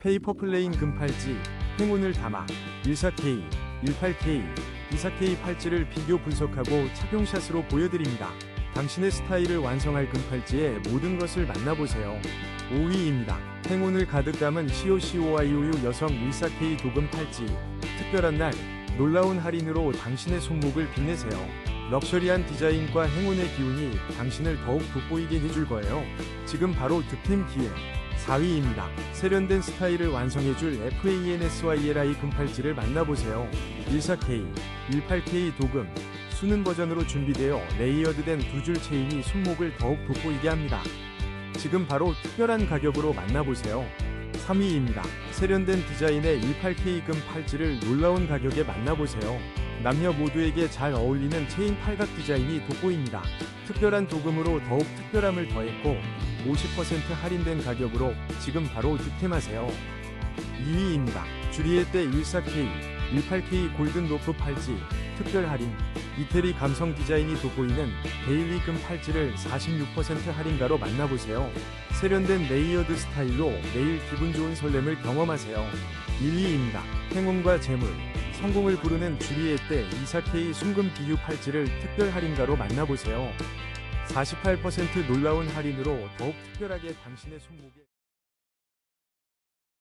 페이퍼 플레인 금팔찌, 행운을 담아 14K, 18K, 24K 팔찌를 비교 분석하고 착용샷으로 보여드립니다. 당신의 스타일을 완성할 금팔찌의 모든 것을 만나보세요. 5위입니다. 행운을 가득 담은 COCOIOU 여성 14K 도금 팔찌. 특별한 날, 놀라운 할인으로 당신의 손목을 빛내세요. 럭셔리한 디자인과 행운의 기운이 당신을 더욱 돋보이게 해줄 거예요. 지금 바로 득템 기회. 4위입니다. 세련된 스타일을 완성해줄 FANSYLI 금팔찌를 만나보세요. 14K, 18K 도금, 수능 버전으로 준비되어 레이어드된 두 줄 체인이 손목을 더욱 돋보이게 합니다. 지금 바로 특별한 가격으로 만나보세요. 3위입니다. 세련된 디자인의 18K 금 팔찌를 놀라운 가격에 만나보세요. 남녀 모두에게 잘 어울리는 체인 팔각 디자인이 돋보입니다. 특별한 도금으로 더욱 특별함을 더했고 50% 할인된 가격으로 지금 바로 득템하세요. 2위입니다. 주리에떼 14K, 18K 골든 로프 팔찌 특별 할인 이태리 감성 디자인이 돋보이는 데일리 금 팔찌를 46% 할인가로 만나보세요. 세련된 레이어드 스타일로 매일 기분 좋은 설렘을 경험하세요. 1위입니다. 행운과 재물, 성공을 부르는 주리에떼 24K 순금 비유 팔찌를 특별 할인가로 만나보세요. 48% 놀라운 할인으로 더욱 특별하게 당신의 손목에